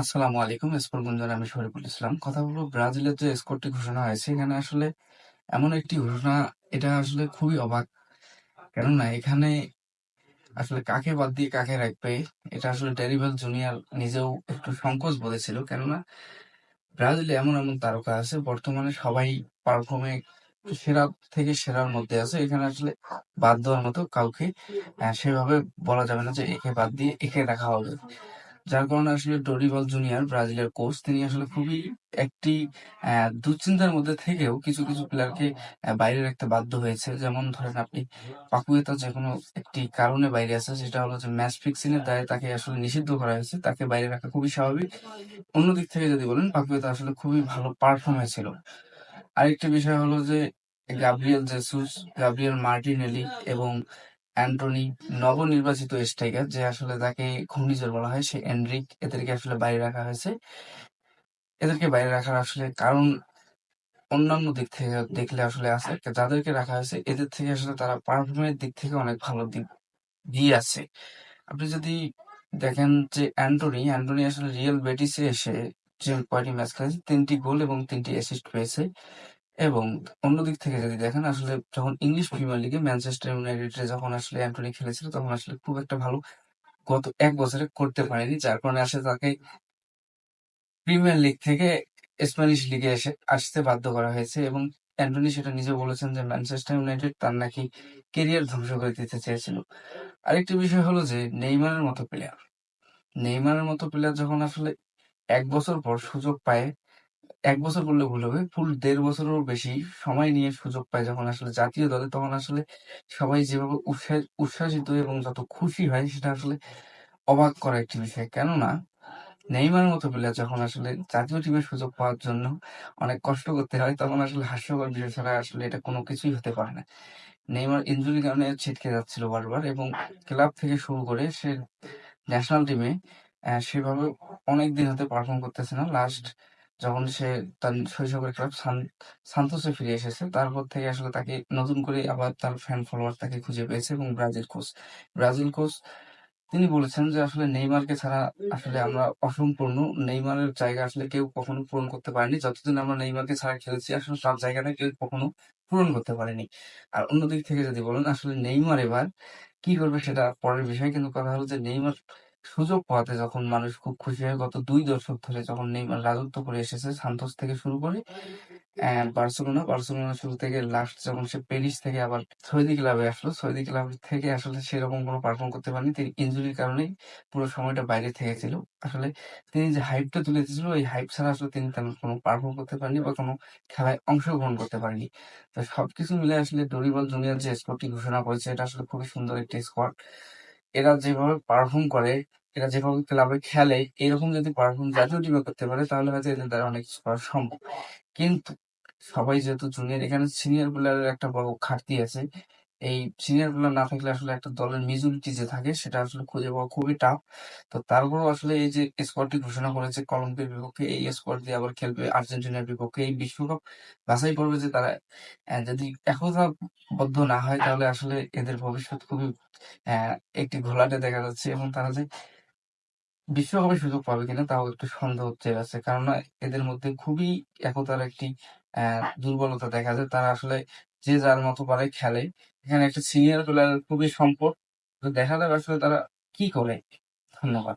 আসসালামু আলাইকুম আমি শরীফুল ইসলাম। কথা বলব ব্রাজিলের যে স্কোরটি ঘোষণা হয়েছে। এখানে আসলে এমন একটি ঘোষণা, এটা আসলে খুবই অবাক। কেননা এখানে আসলে কাকে বাদ দিয়ে কাকে রাখবে, এটা আসলে জুনিয়র নিজেও একটু সংকোচ বোধেছিল কেননা ব্রাজিলে এমন এমন তারকা আছে, বর্তমানে সবাই পারফর্মে সেরা থেকে সেরার মধ্যে আছে। এখানে আসলে বাদ দেওয়ার মতো কাউকে সেভাবে বলা যাবে না যে একে বাদ দিয়ে একে রাখা হবে। যার কারণে আসলে ডরিবাল জুনিয়র, ব্রাজিলের কোচ, তিনি আসলে খুবই একটি দুশ্চিন্তার মধ্যে থেকেও কিছু কিছু প্লেয়ারকে বাইরে রাখতে বাধ্য হয়েছে। যেমন ধরেন আপনি, পাকুয়েতা যে কোনো একটি কারণে বাইরে আছে, সেটা হলো যে ম্যাচ ফিক্সিং এর দায়ে তাকে আসলে নিষিদ্ধ করা হয়েছে। তাকে বাইরে রাখা খুবই স্বাভাবিক। অন্যদিক থেকে যদি বলেন, পাকুয়েতা আসলে খুবই ভালো পারফর্ম ছিল আরেকটি বিষয় হলো যে, গাব্রিয়েল জেসুস, গাব্রিয়েল মার্টিনেলি এবং অ্যান্টনি নবনির্বাচিত স্ট্রাইকার, যে আসলে তাকে ঘূর্ণিঝড় বলা হয় সে এনরিক এদেরকে আসলে বাইরে রাখা হয়েছে। এদেরকে বাইরে রাখার আসলে কারণ অন্যান্য দিক থেকে দেখলে আসলে আছে যাদেরকে রাখা হয়েছে, এদের থেকে আসলে তারা পারফরমেন্সের দিক থেকে অনেক ভালো দিক দিয়ে আছে। আপনি যদি দেখেন যে অ্যান্টনি অ্যান্টনি আসলে রিয়েল বেটিসে এসে যে কয়টি ম্যাচ খেলেছে, তিনটি গোল এবং তিনটি অ্যাসিস্ট পেয়েছে। এবং অন্যদিক থেকে যদি দেখেন, আসলে যখন ইংলিশ প্রিমিয়ার লিগে ম্যানচেস্টার ইউনাইটেডে যখন আসলে অ্যান্টনি খেলেছিল, তখন আসলে খুব একটা ভালো গত এক বছরে করতে পারেনি, যার কারণে আসলে তাকে প্রিমিয়ার লিগ থেকে স্প্যানিশ লিগে এসে আসতে বাধ্য করা হয়েছে এবং অ্যান্টনি সেটা নিজে বলেছেন যে ম্যানচেস্টার ইউনাইটেড তার নাকি কেরিয়ার ধ্বংস করে দিতে চেয়েছিল। আরেকটি বিষয় হলো যে নেইমারের মতো প্লেয়ার নেইমারের মতো প্লেয়ার যখন আসলে এক বছর পর সুযোগ পায় এক বছর বললে ভুল হবে। ফুল দেড় বছরেরও বেশি সময় নিয়ে সুযোগ পায় যখন আসলে জাতীয় দলে, তখন আসলে সবাই যেভাবে উৎসাহ উচ্ছ্বাসিত এবং যত খুশি হয় সেটা আসলে অবাক করা একটি বিষয়। কেননা, নেইমারের মতো প্লেয়ার যখন আসলে জাতীয় টিমের সুযোগ পাওয়ার জন্য অনেক কষ্ট করতে হয়, তখন আসলে হাস্যকর বিষয় ছাড়া আসলে এটা কোনো কিছুই হতে পারে না। নেইমার ইনজুরির কারণে ছিটকে যাচ্ছিল বারবার এবং ক্লাব থেকে শুরু করে সে ন্যাশনাল টিমে সেভাবে অনেক দিন হতে পারফর্ম করতেছে না। লাস্ট যখন সে তার শৈশবের ক্লাব সান্তোসে ফিরে এসেছে, তারপর থেকে আসলে তাকে নতুন করে আবার তার ফ্যান ফলোয়ার তাকে খুঁজে পেয়েছে এবং ব্রাজিল কোচ ব্রাজিল কোচ তিনি বলেছেন যে আসলে নেইমারকে ছাড়া আসলে আমরা অসম্পূর্ণ। নেইমারের জায়গা আসলে কেউ কখনো পূরণ করতে পারেনি। যতদিন আমরা নেইমারকে ছাড়া খেলেছি, আসলে সব জায়গাটা কেউ কখনো পূরণ করতে পারেনি। আর অন্যদিক থেকে যদি বলেন, আসলে নেইমার এবার কি করবে সেটা পরের বিষয়, কিন্তু কথা হলো যে নেইমার সুযোগ পাওয়াতে যখন মানুষ খুব খুশি হয় গত দুই দশক ধরে যখন নেইমার রাজত্ব করে এসেছে, সান্তোস থেকে শুরু করে বার্সেলোনা বার্সেলোনা শুরু থেকে লাস্ট যখন সে প্যারিস থেকে আবার সৌদি ক্লাবে আসলো, সৌদি ক্লাব থেকে আসলে সেরকম কোনো পারফর্ম করতে পারেনি। তিনি ইঞ্জুরির কারণেই পুরো সময়টা বাইরে থেকেছিল। আসলে তিনি যে হাইপটা তুলে দিয়েছিল ওই হাইপ ছাড়া আসলে তিনি তেমন কোনো পারফর্ম করতে পারেনি বা কোনো খেলায় অংশগ্রহণ করতে পারেনি। তো সবকিছু মিলে আসলে ডরিবল জুনিয়র যে স্কোরটি ঘোষণা করেছে, এটা আসলে খুবই সুন্দর একটি স্কোয়াড এরা যেভাবে পারফর্ম করে, এরা যেভাবে ক্লাবে খেলে, এরকম যদি পারফর্ম জাতীয় টিমে করতে পারে, তাহলে হয়তো এদের দ্বারা অনেক কিছু করা সম্ভব। কিন্তু সবাই যেহেতু জুনিয়র এখানে সিনিয়র প্লেয়ারের একটা বড় ঘাটতি আছে এই সিনিয়র প্লেয়ার না থাকলে আসলে একটা দলের মেজরিটি যে থাকে সেটা আসলে খুঁজে পাওয়া খুবই টাফ তো তারপরও আসলে এই যে স্কোয়াডটি ঘোষণা করেছে কলম্বিয়ার বিপক্ষে এই স্কোয়াড দিয়ে আবার খেলবে আর্জেন্টিনার বিপক্ষে। এই বিশ্বকাপ বাছাই করবে যে তারা যদি একতাবদ্ধ না হয় তাহলে আসলে এদের ভবিষ্যৎ খুবই একটি ঘোলাটে দেখা যাচ্ছে এবং তারা যে বিশ্বকাপে সুযোগ পাবে কিনা তাও একটু সন্দেহ আছে। কেননা এদের মধ্যে খুবই একতার একটি আহ, দুর্বলতা দেখা যায়। তারা আসলে যে যার মতো পারে খেলে। এখানে একটা সিনিয়র প্লেয়ার খুবই সম্পদ। তো দেখা যাবে আসলে তারা কি করে। ধন্যবাদ।